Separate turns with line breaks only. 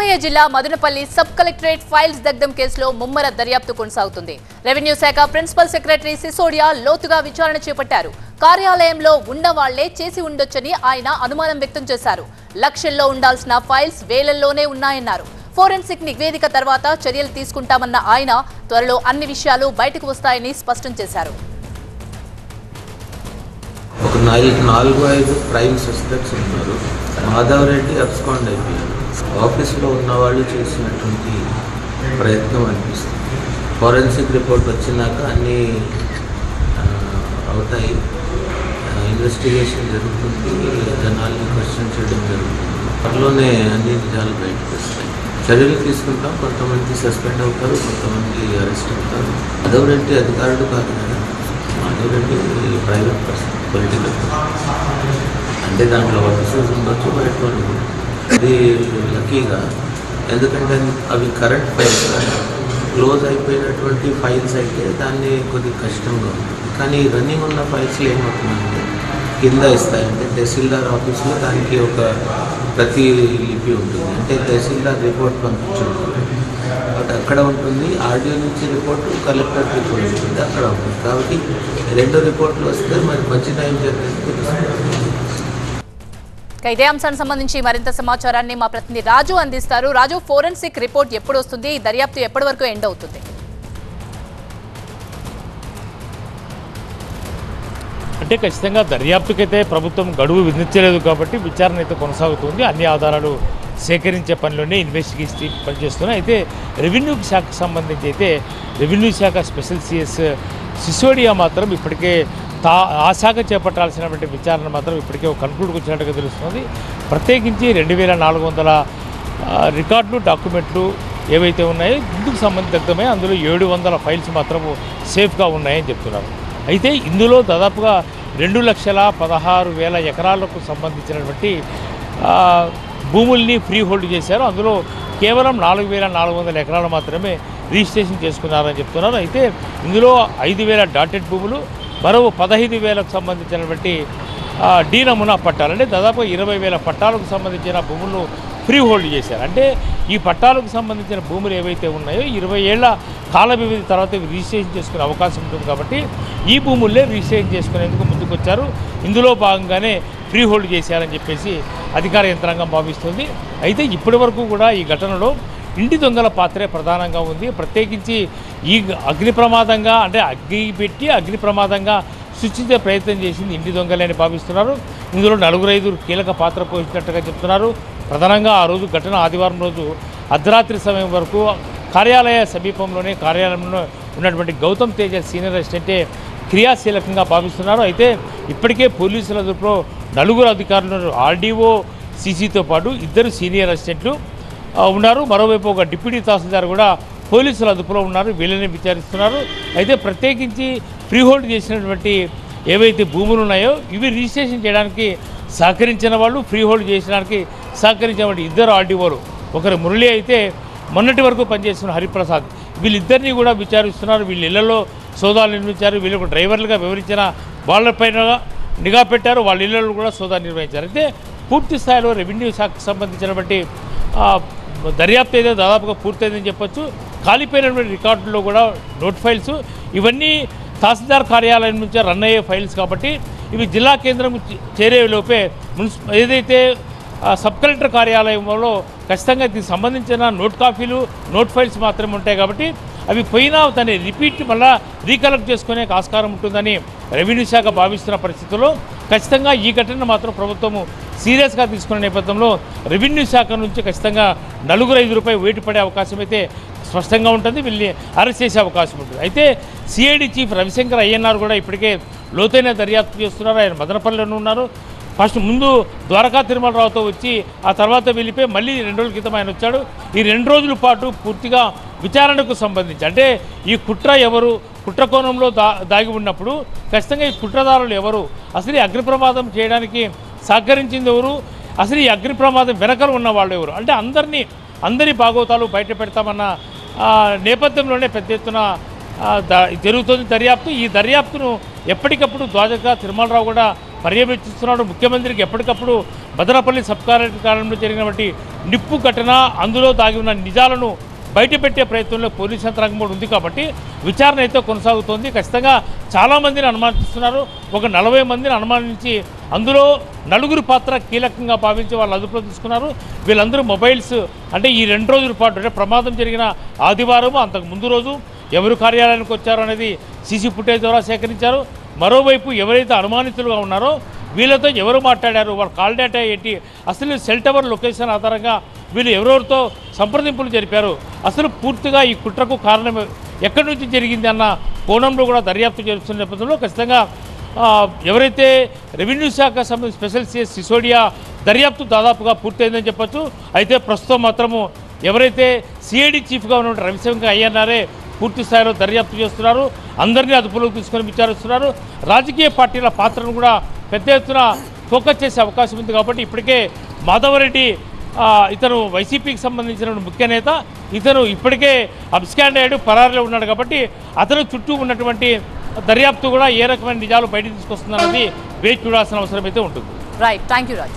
అన్నమయ్య జిల్లా Madanapalle sub collectorate files దగ్ధం కేసులో ముమ్మర దర్యాప్తు కొనసాగుతుంది. రెవెన్యూ శాఖ ప్రిన్సిపల్ సెక్రటరీ సిసోడియా లోతుగా విచారణ చేపట్టారు. కార్యాలయంలో ఉన్నవాళ్ళే చేసి ఉండొచ్చని ఆయన అనుమానం వ్యక్తం చేశారు. లక్షల్లో ఉండాల్సిన ఫైల్స్ వేలల్లోనే ఉన్నాయన్నారు. ఫోరెన్సిక్ నివేదిక తర్వాత చర్యలు తీసుకుంటామన్న ఆయన త్వరలో అన్ని విషయాలు బయటకు వస్తాయని స్పష్టం చేశారు.
ఒక నాలుగు ఐదు సస్పెక్ట్స్ ఉన్నారు. మాధవ్ రెడ్డి అబ్స్కాండ్ అయిపోయారు. ఆఫీస్లో ఉన్న వాళ్ళు చేసినటువంటి ప్రయత్నం అనిపిస్తుంది. ఫోరెన్సిక్ రిపోర్ట్ వచ్చినాక అన్నీ అవుతాయి. ఇన్వెస్టిగేషన్ జరుగుతుంది. జనాల్ని క్వశ్చన్ చేయడం జరుగుతుంది. త్వరలోనే అన్ని నిజాలు బయటకు వస్తాయి. చర్యలు తీసుకుంటాం. కొంతమంది సస్పెండ్ అవుతారు కొంతమంది అరెస్ట్ అవుతారు. మాధవ్ రెడ్డి అధికారుడు కాదు కదా. Madhav Reddy private person political. అంటే దాంట్లో ఆఫీసర్స్ ఉండొచ్చు బయట వాళ్ళు అది లక్కీగా. ఎందుకంటే అవి కరెంట్ ఫైల్స్ క్లోజ్ అయిపోయినటువంటి ఫైల్స్ అయితే దాన్ని కొద్దిగా కష్టంగా ఉంటుంది కానీ రన్నింగ్ ఉన్న ఫైల్స్లో ఏమవుతుందంటే కింద ఇస్తాయంటే తహసీల్దార్ ఆఫీస్లో దానికి ఒక ప్రతి లిపి ఉంటుంది. అంటే తహసీల్దార్ రిపోర్ట్ పంపించుంటుంది బట్ అక్కడ ఉంటుంది ఆర్డీఓ నుంచి రిపోర్ట్ కలెక్టర్ రిపోర్ట్ ఉంటుంది అక్కడ ఉంటుంది. కాబట్టి రెండు రిపోర్ట్లు వస్తే మరి మంచి టైం జరిగింది తెలుస్తుంది.
ఇదే అంశానికి సంబంధించి మరింత సమాచారాన్ని మా ప్రతినిధి రాజు అందిస్తారు. రాజు ఫోరెన్సిక్ రిపోర్ట్ ఎప్పుడు వస్తుంది? దర్యాప్తు ఎప్పటి వరకు ఎండ్ అవుతుంది?
అంటే ఖచ్చితంగా దర్యాప్తుకైతే ప్రభుత్వం గడువు విధించలేదు కాబట్టి విచారణ అయితే కొనసాగుతుంది. అన్ని ఆధారాలు సేకరించే పనిలోనే ఇన్వెస్టిగేషన్ పనిచేస్తున్నాయి అయితే రెవెన్యూ శాఖకు సంబంధించి అయితే రెవెన్యూ శాఖ స్పెషల్ సిఎస్ సిసోడియా మాత్రం ఇప్పటికే తా ఆ శాఖ చేపట్టాల్సినటువంటి విచారణ మాత్రం ఇప్పటికే ఒక కన్క్లూడ్కి వచ్చినట్టుగా తెలుస్తుంది. ప్రత్యేకించి రెండు వేల నాలుగు వందల రికార్డులు డాక్యుమెంట్లు ఏవైతే ఉన్నాయో ఇందుకు సంబంధితమై అందులో ఏడు వందల ఫైల్స్ మాత్రము సేఫ్గా ఉన్నాయని చెప్తున్నారు. అయితే ఇందులో దాదాపుగా రెండు లక్షల పదహారు వేల ఎకరాలకు సంబంధించినటువంటి భూముల్ని ఫ్రీ హోల్డ్ చేశారు. అందులో కేవలం నాలుగు వేల నాలుగు వందల ఎకరాలు మాత్రమే రిజిస్ట్రేషన్ చేసుకున్నారని చెప్తున్నారు. అయితే ఇందులో ఐదు వేల డాటెడ్ భూములు మరో పదహైదు వేలకు సంబంధించినటువంటి డీ నమూనా పట్టాలు. అంటే దాదాపు ఇరవై వేల పట్టాలకు సంబంధించిన భూములను ఫ్రీ హోల్డ్ చేశారు. అంటే ఈ పట్టాలకు సంబంధించిన భూములు ఏవైతే ఉన్నాయో ఇరవై ఏళ్ళ కాల వ్యవధి తర్వాత రిజిస్ట్రేషన్ చేసుకునే అవకాశం ఉంటుంది కాబట్టి ఈ భూముల్లే రిజిస్ట్రేషన్ చేసుకునేందుకు ముందుకొచ్చారు. ఇందులో భాగంగానే ఫ్రీ హోల్డ్ చేశారని చెప్పేసి అధికార యంత్రాంగం భావిస్తుంది. అయితే ఇప్పటి వరకు కూడా ఈ ఘటనలో ఇంటి దొంగల పాత్రే ప్రధానంగా ఉంది. ప్రత్యేకించి ఈ అగ్ని ప్రమాదంగా అంటే అగ్గి పెట్టి అగ్ని ప్రమాదంగా సృష్టించే ప్రయత్నం చేసింది ఇంటి అని భావిస్తున్నారు. ఇందులో నలుగురు ఐదుగురు కీలక పాత్ర పోషించినట్టుగా చెప్తున్నారు. ప్రధానంగా ఆ రోజు ఘటన ఆదివారం రోజు అర్ధరాత్రి సమయం వరకు కార్యాలయ సమీపంలోనే కార్యాలయంలో ఉన్నటువంటి గౌతమ్ తేజ సీనియర్ అసిస్టెంటే క్రియాశీలకంగా భావిస్తున్నారు. అయితే ఇప్పటికే పోలీసుల అదుపులో నలుగురు అధికారులు ఆర్డీఓ సీసీతో పాటు ఇద్దరు సీనియర్ అసిస్టెంట్లు ఉన్నారు. మరోవైపు ఒక డిప్యూటీ తహసీల్దార్ కూడా పోలీసుల అదుపులో ఉన్నారు. వీళ్ళని విచారిస్తున్నారు. అయితే ప్రత్యేకించి ఫ్రీ హోల్డ్ చేసినటువంటి ఏవైతే భూములు ఉన్నాయో ఇవి రిజిస్ట్రేషన్ చేయడానికి సహకరించిన వాళ్ళు ఫ్రీ హోల్డ్ చేయడానికి సహకరించినటువంటి ఇద్దరు ఆర్డీఓలు. ఒకరు మురళి అయితే మొన్నటి వరకు పనిచేస్తున్న హరిప్రసాద్. వీళ్ళిద్దరినీ కూడా విచారిస్తున్నారు. వీళ్ళ ఇళ్ళలో సోదాలు నిర్మించారు వీళ్ళకు డ్రైవర్లుగా వివరించిన వాళ్ళపైన నిఘా పెట్టారు. వాళ్ళ ఇళ్ళలో కూడా సోదాలు నిర్వహించారు. అయితే పూర్తి స్థాయిలో రెవెన్యూ శాఖకు సంబంధించినటువంటి దర్యాప్తు ఏదో దాదాపుగా పూర్తయిందని చెప్పొచ్చు. కాలిపోయినటువంటి రికార్డుల్లో కూడా నోట్ ఫైల్స్. ఇవన్నీ తహసీల్దార్ కార్యాలయం నుంచి రన్ అయ్యే ఫైల్స్ కాబట్టి ఇవి జిల్లా కేంద్రం చేరే లోపే ఏదైతే సబ్ కలెక్టర్ కార్యాలయంలో ఖచ్చితంగా దీనికి సంబంధించిన నోట్ కాపీలు నోట్ ఫైల్స్ మాత్రమే ఉంటాయి కాబట్టి అవి పోయినా దాన్ని రిపీట్ మళ్ళా రీకలెక్ట్ చేసుకునే ఆస్కారం ఉంటుందని రెవెన్యూ శాఖ భావిస్తున్న పరిస్థితుల్లో ఖచ్చితంగా ఈ ఘటన మాత్రం ప్రభుత్వము సీరియస్గా తీసుకున్న నేపథ్యంలో రెవెన్యూ శాఖ నుంచి ఖచ్చితంగా నలుగురు ఐదు వేటు పడే అవకాశం అయితే స్పష్టంగా ఉంటుంది. వీళ్ళని అరెస్ట్ చేసే అవకాశం ఉంటుంది. అయితే సిఐడి చీఫ్ రవిశంకర్ అయ్యన్నారు కూడా ఇప్పటికే లోతైన దర్యాప్తు చేస్తున్నారు. ఆయన మదనపల్లిలో ఉన్నారు. ఫస్ట్ ముందు ద్వారకా తిరుమలరావుతో వచ్చి ఆ తర్వాత వెళ్ళిపోయి మళ్ళీ రెండు రోజుల క్రితం ఆయన వచ్చాడు. ఈ రెండు రోజుల పాటు పూర్తిగా విచారణకు సంబంధించి అంటే ఈ కుట్ర ఎవరు కుట్ర కోణంలో దా దాగి ఉన్నప్పుడు ఖచ్చితంగా ఈ కుట్రదారులు ఎవరు అసలు అగ్ని ప్రమాదం చేయడానికి సహకరించింది ఎవరు? అసలు ఈ అగ్ని ప్రమాదం వెనకలు ఉన్న వాళ్ళు ఎవరు? అంటే అందరినీ అందరి భాగవతాలు బయట పెడతామన్న నేపథ్యంలోనే పెద్ద ఎత్తున జరుగుతుంది దర్యాప్తు. ఈ దర్యాప్తును ఎప్పటికప్పుడు ద్వారకా తిరుమలరావు కూడా పర్యవేక్షిస్తున్నాడు. ముఖ్యమంత్రికి ఎప్పటికప్పుడు భద్రపల్లి సబ్ కార్యాలయంలో జరిగినటువంటి నిప్పు ఘటన అందులో దాగి ఉన్న నిజాలను బయటపెట్టే ప్రయత్నంలో పోలీస్ యంత్రాంగం కూడా ఉంది కాబట్టి విచారణ అయితే కొనసాగుతోంది. ఖచ్చితంగా చాలామందిని అనుమానిస్తున్నారు. ఒక నలభై మందిని అనుమానించి అందులో నలుగురు పాత్ర కీలకంగా భావించి వాళ్ళు అదుపులో తీసుకున్నారు. వీళ్ళందరూ మొబైల్స్ అంటే ఈ రెండు రోజుల పాటు అంటే ప్రమాదం జరిగిన ఆదివారం అంతకు ముందు రోజు ఎవరు కార్యాలయానికి వచ్చారో అనేది సీసీ ఫుటేజ్ ద్వారా సేకరించారు. మరోవైపు ఎవరైతే అనుమానితులుగా ఉన్నారో వీళ్ళతో ఎవరు మాట్లాడారు వాళ్ళ కాల్ డేటా ఏంటి అసలు సెల్ టవర్ లొకేషన్ ఆధారంగా వీళ్ళు ఎవరెవరితో సంప్రదింపులు జరిపారు అసలు పూర్తిగా ఈ కుట్రకు కారణం ఎక్కడి నుంచి జరిగింది అన్న కోణంలో కూడా దర్యాప్తు చేస్తున్న నేపథ్యంలో ఖచ్చితంగా ఎవరైతే రెవెన్యూ శాఖ సంబంధించి స్పెషల్ సిఎస్ సిసోడియా దర్యాప్తు దాదాపుగా పూర్తయిందని చెప్పొచ్చు. అయితే ప్రస్తుతం మాత్రము ఎవరైతే సిఐడి చీఫ్గా ఉన్నటువంటి రవిశంకర్ అయ్యన్నారే పూర్తి స్థాయిలో దర్యాప్తు చేస్తున్నారు. అందరినీ అదుపులోకి తీసుకొని విచారిస్తున్నారు. రాజకీయ పార్టీల పాత్రను కూడా పెద్ద ఎత్తున ఫోకస్ చేసే అవకాశం ఉంది కాబట్టి ఇప్పటికే మాధవరెడ్డి ఇతను వైసీపీకి సంబంధించిన ముఖ్య నేత ఇతను ఇప్పటికే అబ్స్కాండ్ అయ్యాడు పరారిలో ఉన్నాడు కాబట్టి అతను చుట్టూ ఉన్నటువంటి దర్యాప్తు కూడా ఏ రకమైన నిజాలు బయట తీసుకొస్తుందన్నది వేచి చూడాల్సిన అవసరం అయితే ఉంటుంది.
Right thank you Raju